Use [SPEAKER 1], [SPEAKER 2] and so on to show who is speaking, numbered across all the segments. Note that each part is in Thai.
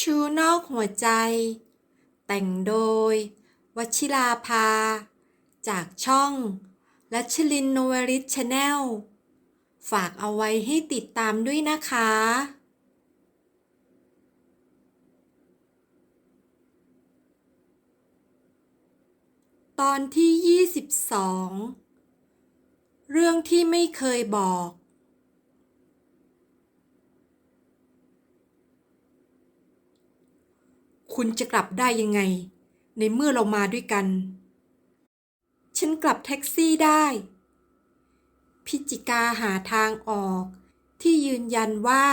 [SPEAKER 1] ชูนอกหัวใจ แต่งโดย วชิราภา จากช่องรัชลินโนวริชชาแนล ฝากเอาไว้ให้ติดตามด้วยนะคะตอนที่ 22 เรื่องที่ไม่เคยบอก คุณจะกลับได้ยังไง ในเมื่อเรามาด้วยกัน ฉันกลับแท็กซี่ได้ พิจิกาหาทางออก ที่ยืนยันว่า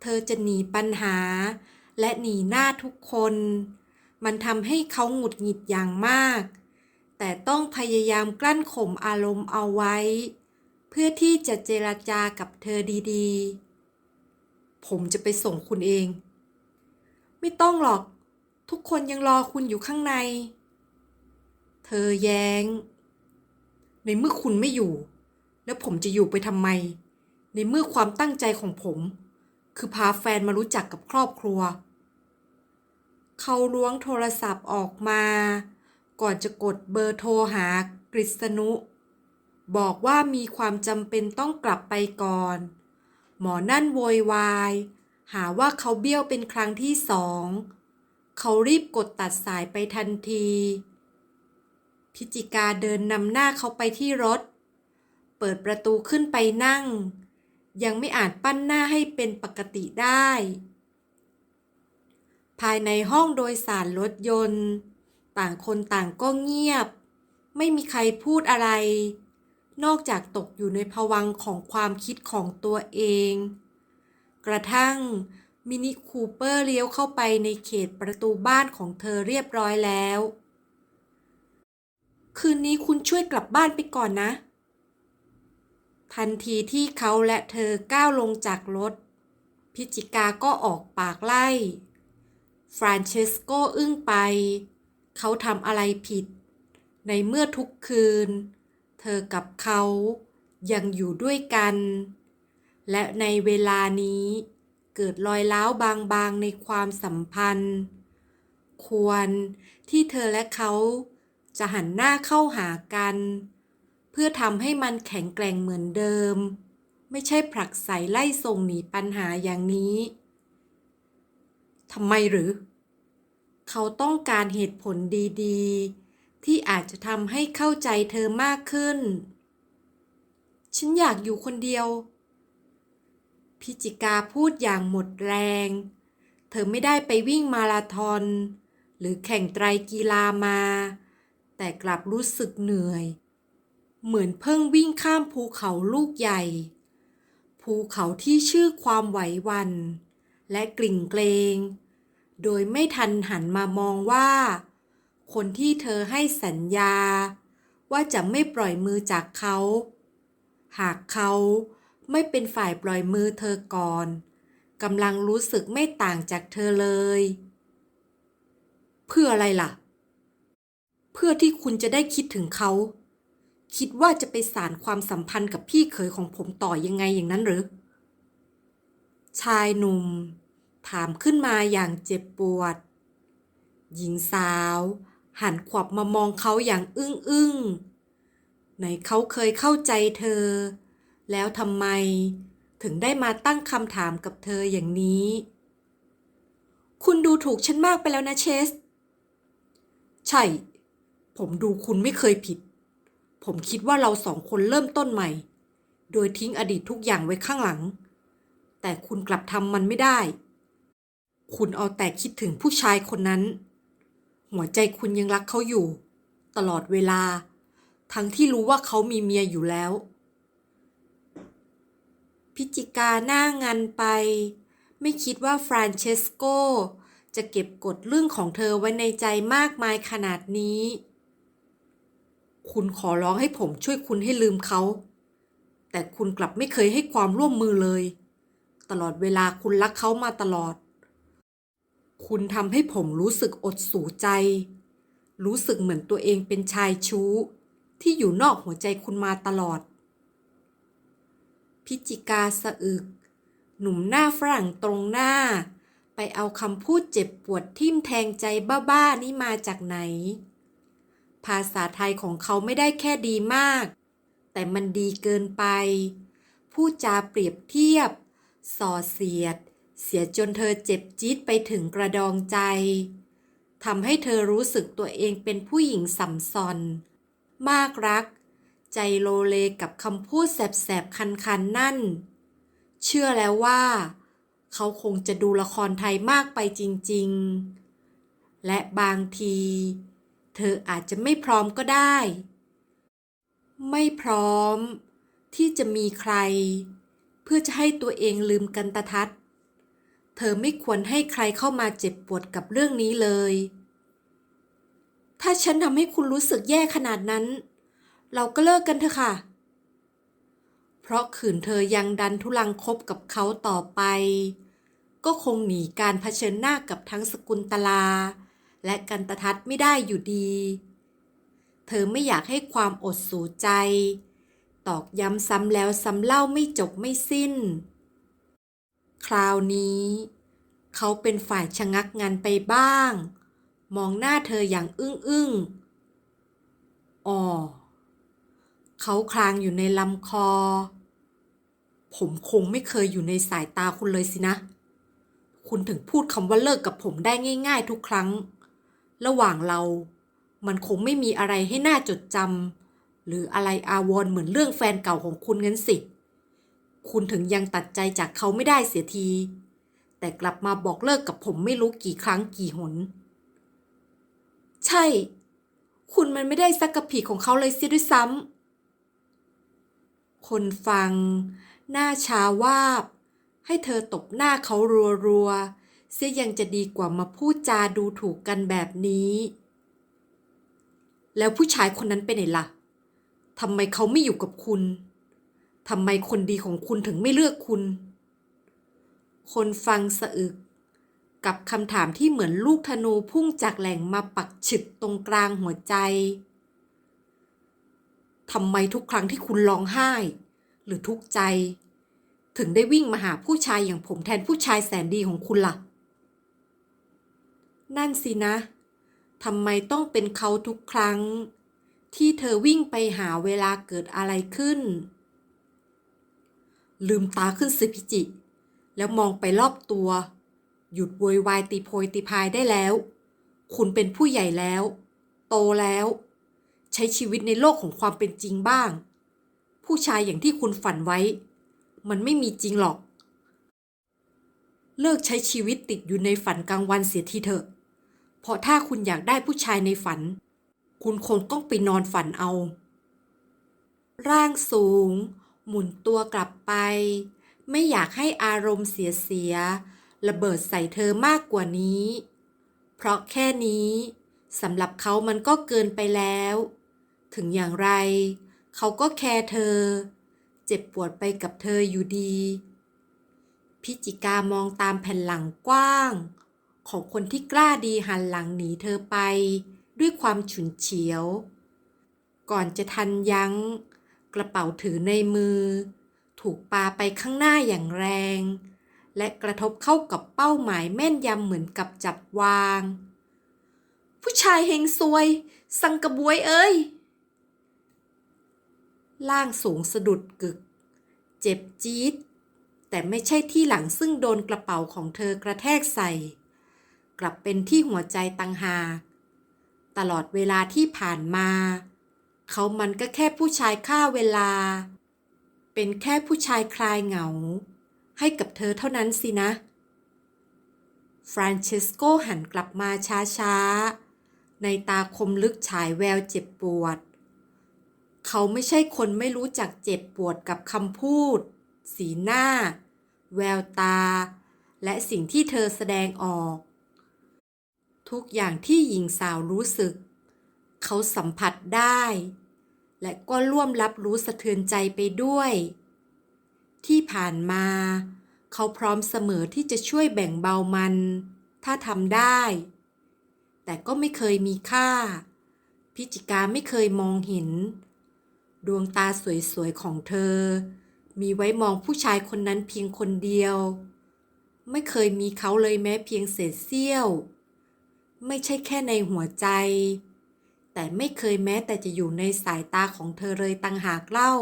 [SPEAKER 1] เธอจะหนีปัญหา และหนีหน้าทุกคน มันทำให้เขาหงุดหงิดอย่างมาก แต่ต้องพยายามกลั้นข่มอารมณ์เอาไว้ เพื่อที่จะเจรจากับเธอดีๆ ผมจะไปส่งคุณเอง ไม่ต้องหรอก ทุกคนยังรอคุณอยู่ข้างใน เธอแย้ง ในเมื่อคุณไม่อยู่ แล้วผมจะอยู่ไปทำไม ในเมื่อความตั้งใจของผม คือพาแฟนมารู้จักกับครอบครัว เขาล้วงโทรศัพท์ออกมา ก่อนจะกดเบอร์โทรหากฤษณุ บอกว่ามีความจำเป็นต้องกลับไปก่อน หมอนั่นโวยวาย หาว่าเขาเบี้ยวเป็นครั้งที่สอง เขารีบกดตัดสายไปทันที พิจิกาเดินนำหน้าเขาไปที่รถ เปิดประตูขึ้นไปนั่ง ยังไม่อาจปั้นหน้าให้เป็นปกติได้ ภายในห้องโดยสารรถยนต์ ต่างคนต่างก็เงียบ ไม่มีใครพูดอะไร นอกจากตกอยู่ในภวังของความคิดของตัวเอง กระทั่งมินิคูเปอร์เลี้ยวเข้าไปในเขตประตูบ้านของเธอเรียบร้อยแล้ว คืนนี้คุณช่วยกลับบ้านไปก่อนนะ ทันทีที่เขาและเธอก้าวลงจากรถ พิจิกาก็ออกปากไล่ ฟรานเชสโกอึ้งไป เขาทำอะไรผิด ในเมื่อทุกคืน เธอกับเขายังอยู่ด้วยกัน และในเวลานี้เกิดรอยร้าวบางๆในความสัมพันธ์ ควรที่เธอและเขาจะหันหน้าเข้าหากัน เพื่อทำให้มันแข็งแกร่งเหมือนเดิม ไม่ใช่ผลักใสไล่ส่งหนีปัญหาอย่างนี้ทำไมหรือ เขาต้องการเหตุผลดีๆ ที่อาจจะทำให้เข้าใจเธอมากขึ้น ฉันอยากอยู่คนเดียว พิจิกาพูดอย่างหมดแรง เธอไม่ได้ไปวิ่งมาราธอน หรือแข่งไตรกีฬามา แต่กลับรู้สึกเหนื่อย เหมือนเพิ่งวิ่งข้ามภูเขาลูกใหญ่ ภูเขาที่ชื่อความไหววัน และกลิ่งเกรง โดยไม่ทันหันมามองว่า คนที่เธอให้สัญญา ว่าจะไม่ปล่อยมือจากเขา หากเขา ไม่เป็นฝ่ายปล่อยมือเธอก่อนกำลังรู้สึกไม่ต่างจากเธอเลย เพื่ออะไรล่ะ เพื่อที่คุณจะได้คิดถึงเขา คิดว่าจะไปสารความสัมพันธ์กับพี่เขยของผมต่อยังไงอย่างนั้นหรือ ชายหนุ่ม ถามขึ้นมาอย่างเจ็บปวด หญิงสาว หันขวับมามองเขาอย่างอึ้งอึ้งไหนเขาเคยเข้าใจเธอ แล้วทำไมถึงได้มาตั้งคำถามกับเธออย่างนี้ คุณดูถูกฉันมากไปแล้วนะเชส ใช่ ผมดูคุณไม่เคยผิด ผมคิดว่าเราสองคนเริ่มต้นใหม่ โดยทิ้งอดีตทุกอย่างไว้ข้างหลัง แต่คุณกลับทำมันไม่ได้ คุณเอาแต่คิดถึงผู้ชายคนนั้น หัวใจคุณยังรักเขาอยู่ ตลอดเวลา ทั้งที่รู้ว่าเขามีเมียอยู่แล้ว พิจิกาหน้างันไป ไม่คิดว่าฟรานเชสโก จะเก็บกดเรื่องของเธอไว้ในใจมากมายขนาดนี้ คุณขอร้องให้ผมช่วยคุณให้ลืมเขา แต่คุณกลับไม่เคยให้ความร่วมมือเลย ตลอดเวลาคุณรักเขามาตลอด คุณทำให้ผมรู้สึกอดสูใจ รู้สึกเหมือนตัวเองเป็นชายชู้ ที่อยู่นอกหัวใจคุณมาตลอด พิจิกาสะอึก หนุ่มหน้าฝรั่งตรงหน้า ไปเอาคำพูดเจ็บปวดทิ่มแทงใจบ้าๆนี่มาจากไหน ภาษาไทยของเขาไม่ได้แค่ดีมาก แต่มันดีเกินไปพูดจาเปรียบเทียบ ส่อเสียด เสียจนเธอเจ็บจี๊ดไปถึงกระดองใจทำให้เธอรู้สึกตัวเองเป็นผู้หญิงสัมซอนมากรัก ใจโลเลกับคำพูดแสบๆ คันๆ นั่น เชื่อแล้วว่า เขาคงจะดูละครไทยมากไปจริงๆ และบางที เธออาจจะไม่พร้อมก็ได้ ไม่พร้อม ที่จะมีใคร เพื่อจะให้ตัวเองลืมกันตะทัด เธอไม่ควรให้ใครเข้ามาเจ็บปวดกับเรื่องนี้เลย ถ้าฉันทำให้คุณรู้สึกแย่ขนาดนั้น เราก็เลิกกันเถอะค่ะ เพราะขืนเธอยังดันทุลังคบกับเขาต่อไป ก็คงหนีการเผชิญหน้ากับทั้งสกุลตลา และกันตะทัดไม่ได้อยู่ดี เธอไม่อยากให้ความอดสูใจ ตอกย้ำซ้ำแล้วซ้ำเล่าไม่จบไม่สิ้น คราวนี้ เขาเป็นฝ่ายชะงักงานไปบ้าง มองหน้าเธออย่างอึ้งอึ้งอ๋อ เขาคลางอยู่ในลำคอ ผมคงไม่เคยอยู่ในสายตาคุณเลยสินะ คุณถึงพูดคำว่าเลิกกับผมได้ง่าย ๆ ทุกครั้ง ระหว่างเรา มันคงไม่มีอะไรให้น่าจดจำหรืออะไรอาวรณ์เหมือนเรื่องแฟนเก่าของคุณงั้นสิ คุณถึงยังตัดใจจากเขาไม่ได้เสียที แต่กลับมาบอกเลิกกับผมไม่รู้กี่ครั้งกี่หน ใช่ คุณมันไม่ได้สักกะผีของเขาเลยเสียด้วยซ้ำ คนฟัง หน้าชาวาบ ให้เธอตบหน้าเขารัวๆ เสียยังจะดีกว่ามาพูดจาดูถูกกันแบบนี้ แล้วผู้ชายคนนั้นไปไหนล่ะทำไมเขาไม่อยู่กับคุณ ทำไมคนดีของคุณถึงไม่เลือกคุณ คนฟังสะอึก กับคำถามที่เหมือนลูกธนูพุ่งจากแหล่งมาปักฉึกตรงกลางหัวใจ ทำไมทุกครั้งที่คุณร้องไห้ หรือทุกข์ใจ ถึงได้วิ่งมาหาผู้ชายอย่างผมแทนผู้ชายแสนดีของคุณล่ะ นั่นสินะทำไมต้องเป็นเขาทุกครั้ง ที่เธอวิ่งไปหาเวลาเกิดอะไรขึ้น ลืมตาขึ้นสิพิจิ แล้วมองไปรอบตัว หยุดโวยวายตีโพยตีพายได้แล้ว คุณเป็นผู้ใหญ่แล้ว โตแล้ว ใช้ชีวิตในโลกของความเป็นจริงบ้าง ผู้ชายอย่างที่คุณฝันไว้ มันไม่มีจริงหรอก เลิกใช้ชีวิตติดอยู่ในฝันกลางวันเสียทีเถอะ เพราะถ้าคุณอยากได้ผู้ชายในฝัน คุณคงต้องไปนอนฝันเอา ร่างสูง หมุนตัวกลับไป ไม่อยากให้อารมณ์เสียเสียระเบิดใส่เธอมากกว่านี้ เพราะแค่นี้สำหรับเขามันก็เกินไปแล้ว ถึงอย่างไร เขาก็แคร์เธอ เจ็บปวดไปกับเธออยู่ดี พิจิกามองตามแผ่นหลังกว้าง ของคนที่กล้าดีหันหลังหนีเธอไป ด้วยความฉุนเฉียว ก่อนจะทันยัง้ง กระเป๋าถือในมือ ถูกปาไปข้างหน้าอย่างแรง และกระทบเข้ากับเป้าหมายแม่นยำเหมือนกับจับวาง ผู้ชายเฮงซวย สังกระบวยเอ้ย ล่างสูงสะดุดกึก เจ็บจี๊ด แต่ไม่ใช่ที่หลังซึ่งโดนกระเป๋าของเธอกระแทกใส่ กลับเป็นที่หัวใจตังหา ตลอดเวลาที่ผ่านมา เขามันก็แค่ผู้ชายฆ่าเวลา เป็นแค่ผู้ชายคลายเหงา ให้กับเธอเท่านั้นสินะฟรานเชสโกหันกลับมาช้าๆ ในตาคมลึกฉายแววเจ็บปวด เขาไม่ใช่คนไม่รู้จักเจ็บปวดกับคำพูด สีหน้า แววตา และสิ่งที่เธอแสดงออก ทุกอย่างที่หญิงสาวรู้สึก เขาสัมผัสได้ และก็ร่วมรับรู้สะเทือนใจไปด้วย ที่ผ่านมา เขาพร้อมเสมอที่จะช่วยแบ่งเบามัน ถ้าทำได้ แต่ก็ไม่เคยมีค่า พิจิกาไม่เคยมองเห็น ดวงตาสวยๆของเธอ มีไว้มองผู้ชายคนนั้นเพียงคนเดียว ไม่เคยมีเขาเลยแม้เพียงเศษเสี้ยว ไม่ใช่แค่ในหัวใจ แต่ไม่เคยแม้แต่จะอยู่ในสายตาของเธอเลยตังหากเล่า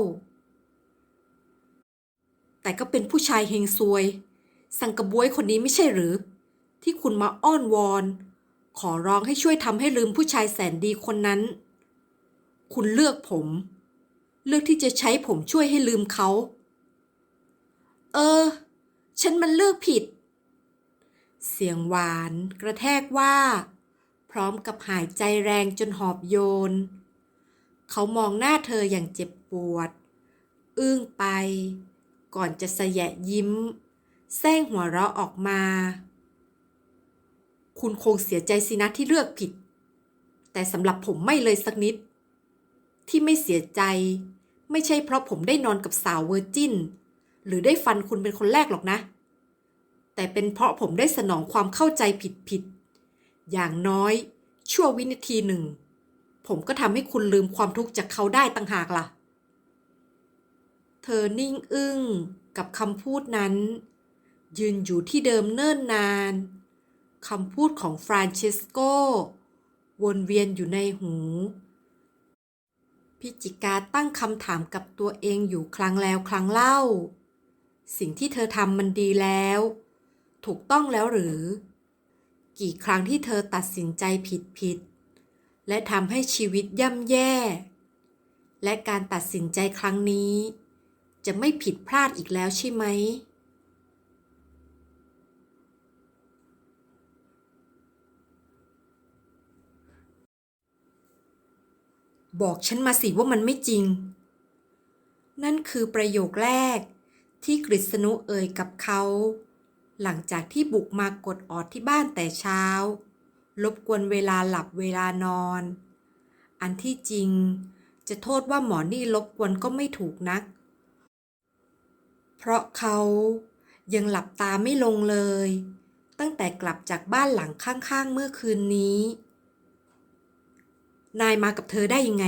[SPEAKER 1] แต่ก็เป็นผู้ชายเฮงซวย สังกะบวยคนนี้ไม่ใช่หรือ ที่คุณมาอ้อนวอน ขอร้องให้ช่วยทำให้ลืมผู้ชายแสนดีคนนั้น คุณเลือกผม เลือกที่จะใช้ผมช่วยให้ลืมเขา เออ ฉันมันเลือกผิด เสียงหวานกระแทกว่า พร้อมกับหายใจแรงจนหอบโยน เขามองหน้าเธออย่างเจ็บปวด อึ้งไป ก่อนจะสยะยิ้มแซงหัวเราะออกมา คุณคงเสียใจสินะที่เลือกผิด แต่สำหรับผมไม่เลยสักนิด ที่ไม่เสียใจ ไม่ใช่เพราะผมได้นอนกับสาวเวอร์จินหรือได้ฟันคุณเป็นคนแรกหรอกนะ แต่เป็นเพราะผมได้สนองความเข้าใจผิดๆอย่างน้อย ชั่ววินาทีหนึ่ง ผมก็ทำให้คุณลืมความทุกข์จากเขาได้ต่างหากล่ะ เธอนิ่งอึ้งกับคำพูดนั้น ยืนอยู่ที่เดิมเนิ่นนานคำพูดของฟรานเชสโกวนเวียนอยู่ในหู พิจิกาตั้งคำถามกับตัวเองอยู่ครั้งแล้วครั้งเล่า สิ่งที่เธอทำมันดีแล้ว ถูกต้องแล้วหรือ กี่ครั้งที่เธอตัดสินใจผิดผิด และทำให้ชีวิตย่ำแย่ และการตัดสินใจครั้งนี้ จะไม่ผิดพลาดอีกแล้วใช่ไหม บอกฉันมาสิว่ามันไม่จริง นั่นคือประโยคแรกที่กฤษณุเอ่ยกับเขา หลังจากที่บุกมากดออดที่บ้านแต่เช้า รบกวนเวลาหลับเวลานอน อันที่จริง จะโทษว่าหมอนี่รบกวนก็ไม่ถูกนัก เพราะเขายังหลับตาไม่ลงเลย ตั้งแต่กลับจากบ้านหลังข้างๆเมื่อคืนนี้ นายมากับเธอได้ยังไง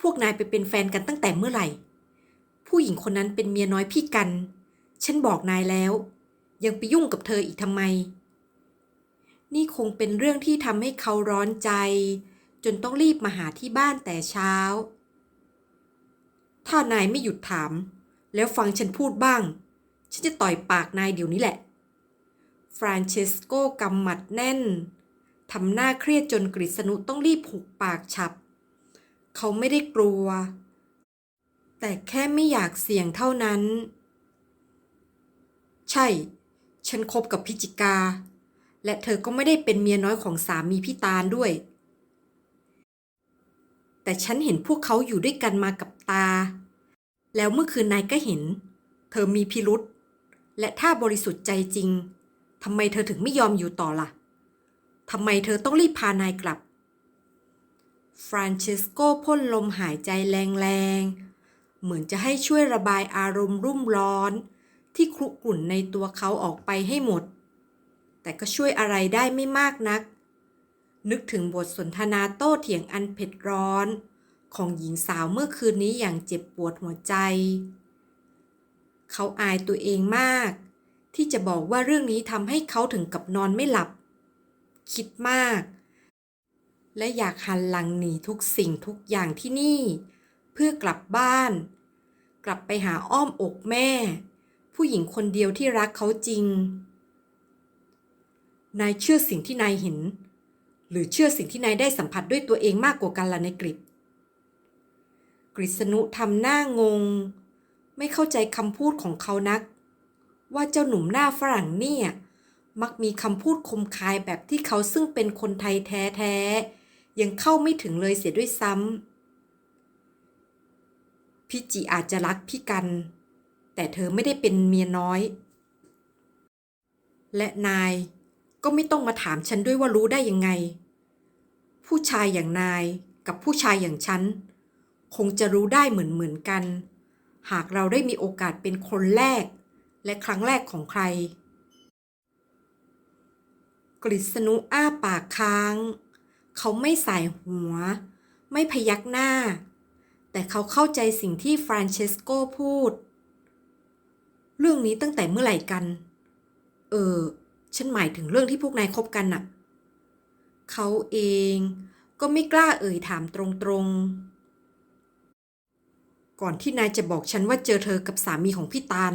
[SPEAKER 1] พวกนายไปเป็นแฟนกันตั้งแต่เมื่อไหร่ ผู้หญิงคนนั้นเป็นเมียน้อยพี่กัน ฉันบอกนายแล้ว ยังไปยุ่งกับเธออีกทำไม นี่คงเป็นเรื่องที่ทำให้เขาร้อนใจ จนต้องรีบมาหาที่บ้านแต่เช้า ถ้านายไม่หยุดถาม แล้วฟังฉันพูดบ้าง ฉันจะต่อยปากนายเดี๋ยวนี้แหละ ฟรานเชสโกกำหมัดแน่น ทำหน้าเครียดจนกฤษณุต้องรีบหุบปากฉับ เขาไม่ได้กลัว แต่แค่ไม่อยากเสี่ยงเท่านั้น ใช่ ฉันคบกับพิจิกา และเธอก็ไม่ได้เป็นเมียน้อยของสามีพี่ตาลด้วย แต่ฉันเห็นพวกเขาอยู่ด้วยกันมากับตา แล้วเมื่อคืนนายก็เห็น เธอมีพิรุษและถ้าบริสุทธิ์ใจจริงทำไมเธอถึงไม่ยอมอยู่ต่อล่ะ ทำไมเธอต้องรีบพานายกลับ ฟรานเชสโกพ่นลมหายใจแรงๆ เหมือนจะให้ช่วยระบายอารมณ์รุ่มร้อน ที่ครุกรุ่นในตัวเขาออกไปให้หมด แต่ก็ช่วยอะไรได้ไม่มากนัก นึกถึงบทสนทนาโต้เถียงอันเผ็ดร้อน ของหญิงสาวเมื่อคืนนี้อย่างเจ็บปวดหัวใจ เขาอายตัวเองมาก ที่จะบอกว่าเรื่องนี้ทำให้เขาถึงกับนอนไม่หลับ คิดมาก และอยากหันหลังหนีทุกสิ่งทุกอย่างที่นี่ เพื่อกลับบ้าน กลับไปหาอ้อมอกแม่ ผู้หญิงคนเดียวที่รักเขาจริง นายเชื่อสิ่งที่นายเห็น หรือเชื่อสิ่งที่นายได้สัมผัสด้วยตัวเองมากกว่ากันล่ะในกริกฤษณุทำหน้างง ไม่เข้าใจคำพูดของเขานัก ว่าเจ้าหนุ่มหน้าฝรั่งเนี่ย มักมีคำพูดคมคายแบบที่เขาซึ่งเป็นคนไทยแท้ๆ ยังเข้าไม่ถึงเลยเสียด้วยซ้ำพี่จีอาจจะรักพี่กัน แต่เธอไม่ได้เป็นเมียน้อย และนายก็ไม่ต้องมาถามฉันด้วยว่ารู้ได้ยังไง ผู้ชายอย่างนายกับผู้ชายอย่างฉัน คงจะรู้ได้เหมือนเหมือนกัน หากเราได้มีโอกาสเป็นคนแรก และครั้งแรกของใคร กฤษณุอ้าปากค้าง เขาไม่สายหัว ไม่พยักหน้า แต่เขาเข้าใจสิ่งที่ฟรานเชสโกพูด เรื่องนี้ตั้งแต่เมื่อไหร่กัน เออ ฉันหมายถึงเรื่องที่พวกนายคบกันน่ะ เขาเองก็ไม่กล้าเอ่ยถามตรงๆ ก่อนที่นายจะบอกฉันว่าเจอเธอกับสามีของพี่ตาล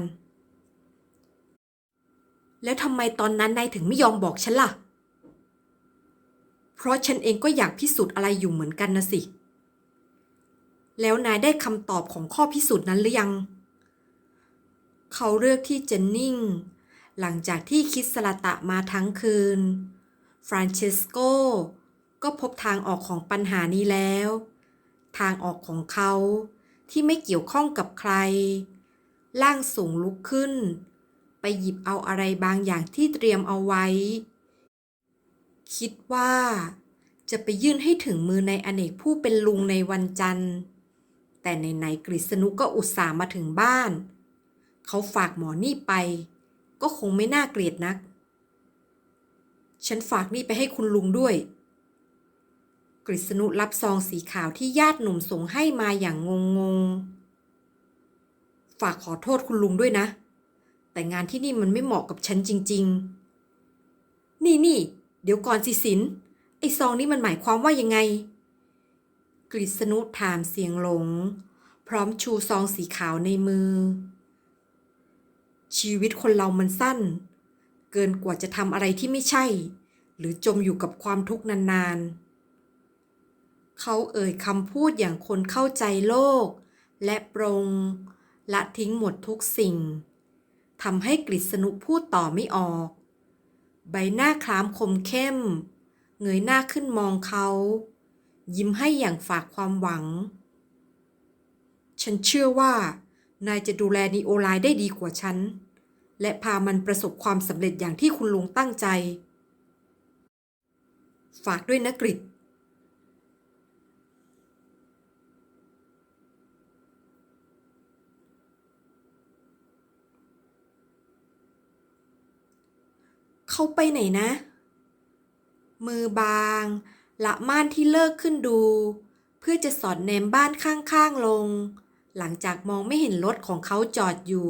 [SPEAKER 1] แล้วทำไมตอนนั้นนายถึงไม่ยอมบอกฉันล่ะ เพราะฉันเองก็อยากพิสูจน์อะไรอยู่เหมือนกันนะสิ แล้วนายได้คำตอบของข้อพิสูจน์นั้นหรือยัง เขาเลือกที่จะนิ่ง หลังจากที่คิดสละตะมาทั้งคืน ฟรานเชสโกก็พบทางออกของปัญหานี้แล้ว ทางออกของเขาที่ไม่เกี่ยวข้องกับใครล่างสูงลุกขึ้น ไปหยิบเอาอะไรบางอย่างที่เตรียมเอาไว้ คิดว่า จะไปยื่นให้ถึงมือในอเนกผู้เป็นลุงในวันจันทร์ แต่ไหนกฤษณุก็อุตส่าห์มาถึงบ้าน เขาฝากหมอนี่ไป ก็คงไม่น่าเกลียดนัก ฉันฝากนี่ไปให้คุณลุงด้วย กฤษณุรับซองสีขาวที่ญาติหนุ่มส่งให้มาอย่างงงงๆฝากขอโทษคุณลุงด้วยนะ แต่งานที่นี่มันไม่เหมาะกับฉันจริง ๆ นี่นี่ เดี๋ยวก่อนสิสิน ไอ้ซองนี้มันหมายความว่ายังไง กฤษณุถามเสียงหลง พร้อมชูซองสีขาวในมือ ชีวิตคนเรามันสั้น เกินกว่าจะทำอะไรที่ไม่ใช่ หรือจมอยู่กับความทุกข์นานๆ เขาเอ่ยคำพูดอย่างคนเข้าใจโลก และปรงละทิ้งหมดทุกสิ่ง ทำให้กฤษณุพูดต่อไม่ออก ใบหน้าคล้ามคมเข้ม เงยหน้าขึ้นมองเขา ยิ้มให้อย่างฝากความหวัง ฉันเชื่อว่า นายจะดูแลนีโอไลน์ได้ดีกว่าฉัน และพามันประสบความสำเร็จอย่างที่คุณลุงตั้งใจ ฝากด้วยนะกริด เขาไปไหนนะ มือบาง ละม่านที่เลิกขึ้นดู เพื่อจะสอดแนมบ้านข้างๆลง หลังจากมองไม่เห็นรถของเขาจอดอยู่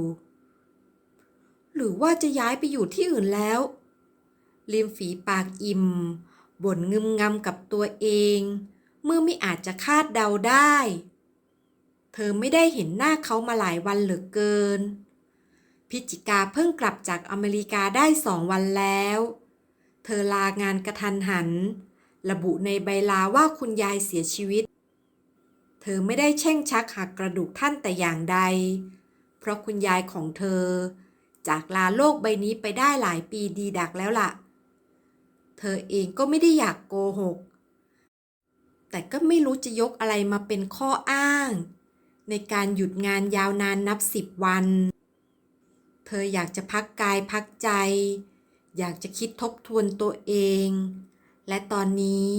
[SPEAKER 1] หรือว่าจะย้ายไปอยู่ที่อื่นแล้วริมฝีปากอิ่ม บ่นงึมงำกับตัวเอง เมื่อไม่อาจจะคาดเดาได้ เธอไม่ได้เห็นหน้าเขามาหลายวันเหลือเกิน พิจิกาเพิ่งกลับจากอเมริกาได้สองวันแล้ว เธอลางานกระทันหัน ระบุในใบลาว่าคุณยายเสียชีวิต เธอไม่ได้แช่งชักหักกระดูกท่านแต่อย่างใด เพราะคุณยายของเธอ จากลาโลกใบนี้ไปได้หลายปีดีดักแล้วล่ะ เธอเองก็ไม่ได้อยากโกหก แต่ก็ไม่รู้จะยกอะไรมาเป็นข้ออ้าง ในการหยุดงานยาวนานนับสิบวัน เธออยากจะพักกายพักใจ อยากจะคิดทบทวนตัวเอง และตอนนี้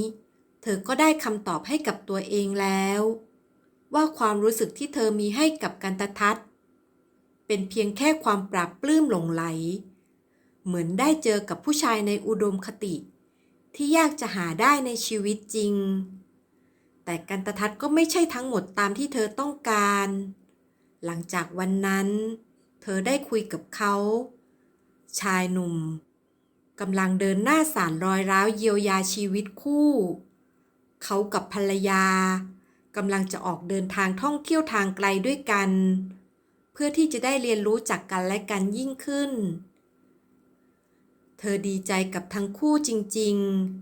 [SPEAKER 1] เธอก็ได้คำตอบให้กับตัวเองแล้ว ว่าความรู้สึกที่เธอมีให้กับกันตทัศน์เป็นเพียงแค่ความปราบปลื้มหลงไหล เหมือนได้เจอกับผู้ชายในอุดมคติ ที่ยากจะหาได้ในชีวิตจริง แต่กันตทัศน์ก็ไม่ใช่ทั้งหมดตามที่เธอต้องการ หลังจากวันนั้น ธอได้คุยกับเขา ชายหนุ่มกำลังเดินหน้าสารรอยร้าวเยียวยาชีวิตคู่ เขากับภรรยากำลังจะออกเดินทางท่องเที่ยวทางไกลด้วยกัน เพื่อที่จะได้เรียนรู้จักกันและกันยิ่งขึ้น เธอดีใจกับทั้งคู่จริง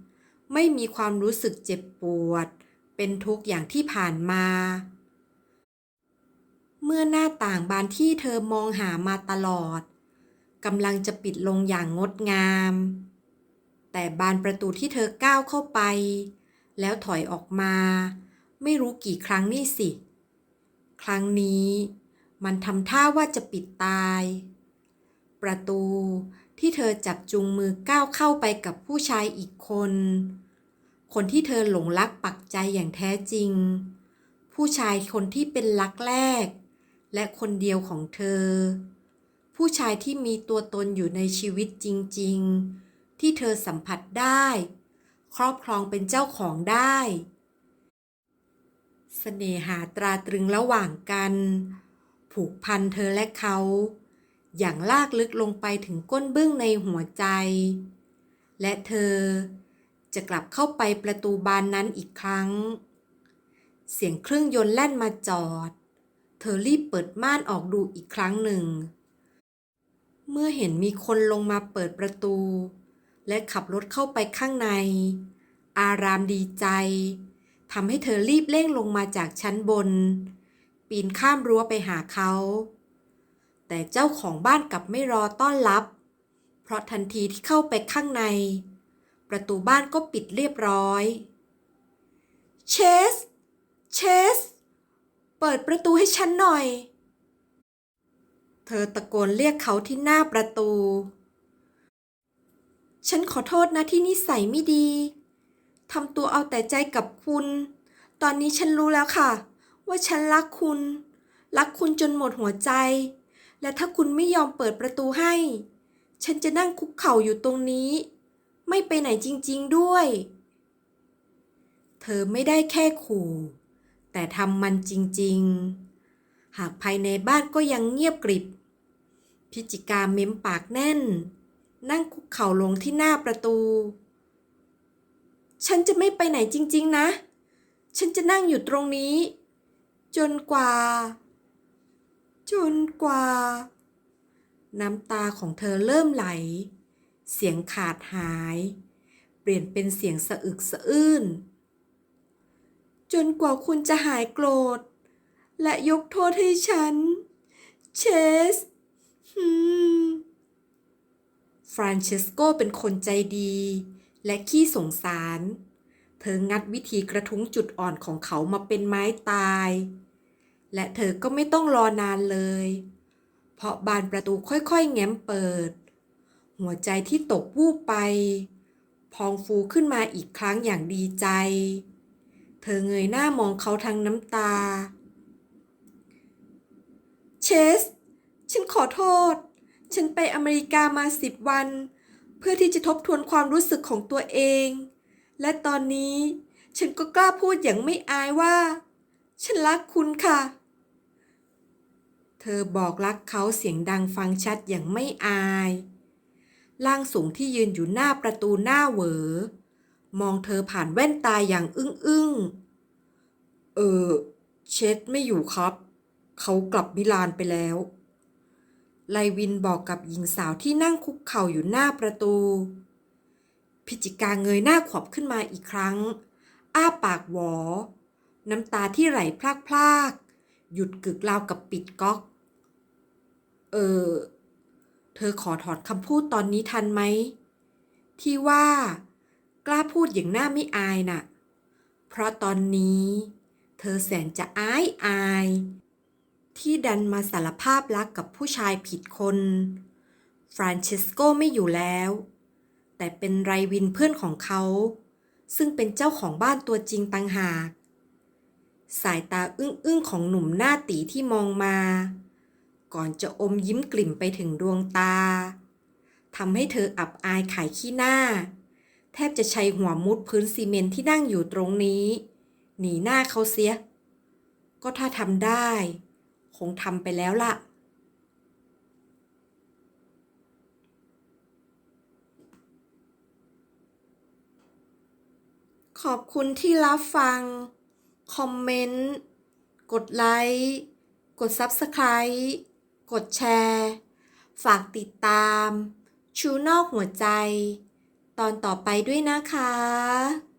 [SPEAKER 1] ๆ ไม่มีความรู้สึกเจ็บปวด เป็นทุกข์อย่างที่ผ่านมา เมื่อหน้าต่างบานที่เธอมองหามาตลอดกำลังจะปิดลงอย่างงดงาม แต่บานประตูที่เธอก้าวเข้าไป แล้วถอยออกมา ไม่รู้กี่ครั้งนี่สิ ครั้งนี้มันทำท่าว่าจะปิดตาย ประตูที่เธอจับจูงมือก้าวเข้าไปกับผู้ชายอีกคน คนที่เธอหลงรักปักใจอย่างแท้จริง ผู้ชายคนที่เป็นรักแรก และคนเดียวของเธอ ผู้ชายที่มีตัวตนอยู่ในชีวิตจริง ๆ ที่เธอสัมผัสได้ ครอบครองเป็นเจ้าของได้เสน่หาตราตรึงระหว่างกัน ผูกพันเธอและเขา อย่างลากลึกลงไปถึงก้นบึ้งในหัวใจ และเธอจะกลับเข้าไปประตูบานนั้นอีกครั้ง เสียงเครื่องยนต์แล่นมาจอด ธอรีบเปิดม่านออกดูอีกครั้งหนึ่ง เมื่อเห็นมีคนลงมาเปิดประตู และขับรถเข้าไปข้างใน อารามดีใจทำให้เธอรีบเร่งลงมาจากชั้นบน ปีนข้ามรั้วไปหาเขา แต่เจ้าของบ้านกลับไม่รอต้อนรับ เพราะทันทีที่เข้าไปข้างใน ประตูบ้านก็ปิดเรียบร้อย เชส เชส เปิดประตูให้ฉันหน่อย เธอตะโกนเรียกเขาที่หน้าประตู ฉันขอโทษนะที่นิสัยไม่ดีทำตัวเอาแต่ใจกับคุณ ตอนนี้ฉันรู้แล้วค่ะ ว่าฉันรักคุณ รักคุณจนหมดหัวใจ และถ้าคุณไม่ยอมเปิดประตูให้ ฉันจะนั่งคุกเข่าอยู่ตรงนี้ ไม่ไปไหนจริง ๆด้วย เธอไม่ได้แค่ขู่ แต่ทำมันจริง ๆ หากภายในบ้านก็ยังเงียบกริบ พิจิกาเม้มปากแน่น นั่งคุกเข่าลงที่หน้าประตู ฉันจะไม่ไปไหนจริง ๆ นะ ฉันจะนั่งอยู่ตรงนี้ จนกว่า จนกว่า น้ำตาของเธอเริ่มไหล เสียงขาดหาย เปลี่ยนเป็นเสียงสะอึกสะอื้น จนกว่าคุณจะหายโกรธ และยกโทษให้ฉัน เชสฮึมฟรานเชสโกเป็นคนใจดี และขี้สงสาร เธองัดวิธีกระทุ้งจุดอ่อนของเขามาเป็นไม้ตาย และเธอก็ไม่ต้องรอนานเลย เพราะบานประตูค่อยๆ แง้มเปิด หัวใจที่ตกวูบไป พองฟูขึ้นมาอีกครั้งอย่างดีใจ เธอเงยหน้ามองเขาทั้งน้ำตา เชส ฉันขอโทษ ฉันไปอเมริกามาสิบวัน เพื่อที่จะทบทวนความรู้สึกของตัวเอง และตอนนี้ฉันก็กล้าพูดอย่างไม่อายว่า ฉันรักคุณค่ะ เธอบอกรักเขาเสียงดังฟังชัดอย่างไม่อาย ร่างสูงที่ยืนอยู่หน้าประตูหน้าเหวอ มองเธอผ่านแว่นตาอย่างอึ้งอึ้งๆเออ เช็ดไม่อยู่ครับ เขากลับมิลานไปแล้ว ไลวินบอกกับหญิงสาวที่นั่งคุกเข่าอยู่หน้าประตู พิจิกาเงยหน้าขวบขึ้นมาอีกครั้ง อ้าปากหวอ น้ำตาที่ไหลพลากๆหยุดกึกราวกับปิดก๊อก เออ เธอขอถอนคำพูดตอนนี้ทันไหม ที่ว่า กล้าพูดอย่างหน้าไม่อายน่ะ เพราะตอนนี้ เธอแสนจะอายอาย ที่ดันมาสารภาพรักกับผู้ชายผิดคน ฟรานเชสโกไม่อยู่แล้ว แต่เป็นไรวินเพื่อนของเขา ซึ่งเป็นเจ้าของบ้านตัวจริงต่างหาก สายตาอึ้งๆของหนุ่มหน้าตีที่มองมา ก่อนจะอมยิ้มกลิ่มไปถึงดวงตาทำให้เธออับอายขายขี้หน้า แทบจะใช้หัวมุดพื้นซีเมนที่นั่งอยู่ตรงนี้ หนีหน้าเขาเสีย ก็ถ้าทำได้ คงทำไปแล้วล่ะ ขอบคุณที่รับฟัง คอมเมนต์ กดไลค์ กด Subscribe กดแชร์ ฝากติดตาม ชูนอกหัวใจ ตอนต่อไปด้วยนะคะ